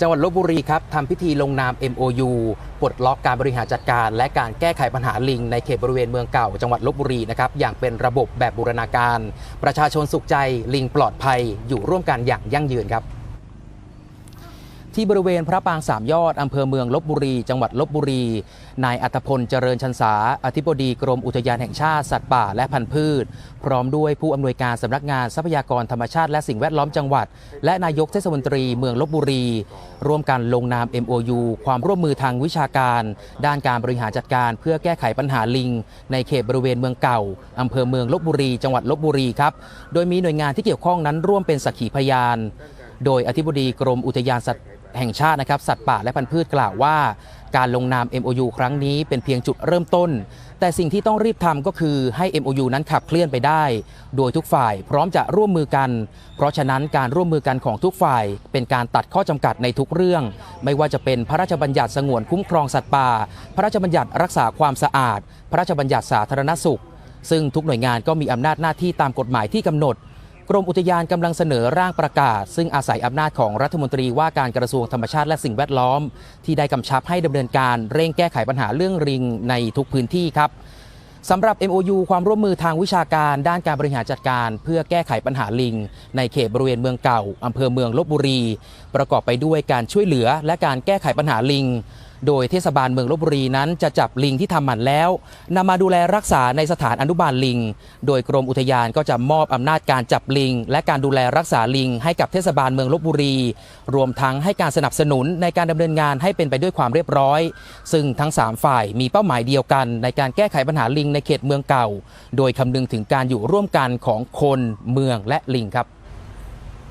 จังหวัดลบบุรีครับทำพิธีลงนาม MOU ปลดล็อกการบริหารจัดการ และการแก้ไขปัญหาลิง ในเขตบริเวณเมืองเก่า จังหวัดลบบุรีนะครับอย่างเป็นระบบแบบบูรณาการ ประชาชนสุขใจลิงปลอดภัยอยู่ร่วมกันอย่างยั่งยืนครับ ที่บริเวณพระปางสามยอด อำเภอเมืองลบบุรี จังหวัดลบบุรี นายอัตพลเจริญชันษา อธิบดีกรมอุทยานแห่งชาติสัตว์ป่าและพันธุ์พืช พร้อมด้วยผู้อำนวยการสำนักงานทรัพยากรธรรมชาติและสิ่งแวดล้อมจังหวัด และนายกเทศมนตรีเมืองลบบุรี ร่วมกันลงนาม MOU ความร่วมมือทางวิชาการ ด้านการบริหารจัดการ เพื่อแก้ไขปัญหาลิง ในเขตบริเวณเมืองเก่าอำเภอเมืองลบบุรี จังหวัดลบบุรีครับ โดยมีหน่วยงานที่เกี่ยวข้องนั้นร่วมเป็นสักขีพยาน โดยอธิบดีกรมอุทยานสัตว์ แห่งชาตินะครับสัตว์ป่าและพันธุ์พืชกล่าวว่า การลงนาม MOU ครั้งนี้เป็นเพียงจุดเริ่มต้น แต่สิ่งที่ต้องรีบทำก็คือให้ MOU นั้นขับเคลื่อนไปได้ โดยทุกฝ่ายพร้อมจะร่วมมือกัน เพราะฉะนั้นการร่วมมือกันของทุกฝ่าย เป็นการตัดข้อจำกัดในทุกเรื่อง ไม่ว่าจะเป็นพระราชบัญญัติสงวนคุ้มครองสัตว์ป่า พระราชบัญญัติรักษาความสะอาด พระราชบัญญัติสาธารณสุข ซึ่งทุกหน่วยงานก็มีอำนาจหน้าที่ตามกฎหมายที่กำหนด กรมอุทยานกำลังเสนอร่างประกาศ ซึ่งอาศัยอำนาจของรัฐมนตรีว่าการกระทรวงธรรมชาติและสิ่งแวดล้อม ที่ได้กำชับให้ดำเนินการเร่งแก้ไขปัญหาเรื่องริงในทุกพื้นที่ครับสำหรับ MOU ความร่วมมือทางวิชาการด้านการบริหารจัดการ เพื่อแก้ไขปัญหาลิง ในเขตบริเวณเมืองเก่าอำเภอเมืองลบบุรี ประกอบไปด้วยการช่วยเหลือและการแก้ไขปัญหาลิง โดยเทศบาลเมืองลบบุรีนั้นจะจับลิงที่ทำหมันแล้วนำมาดูแลรักษาในสถานอนุบาลลิง โดยกรมอุทยานก็จะมอบอำนาจการจับลิง และการดูแลรักษาลิง ให้กับเทศบาลเมืองลบบุรี รวมทั้งให้การสนับสนุนในการดำเนินงานให้เป็นไปด้วยความเรียบร้อย ซึ่งทั้ง 3 ฝ่ายมีเป้าหมายเดียวกัน ในการแก้ไขปัญหาลิงในเขตเมืองเก่า โดยคำนึงถึงการอยู่ร่วมกันของคนเมืองและลิงครับ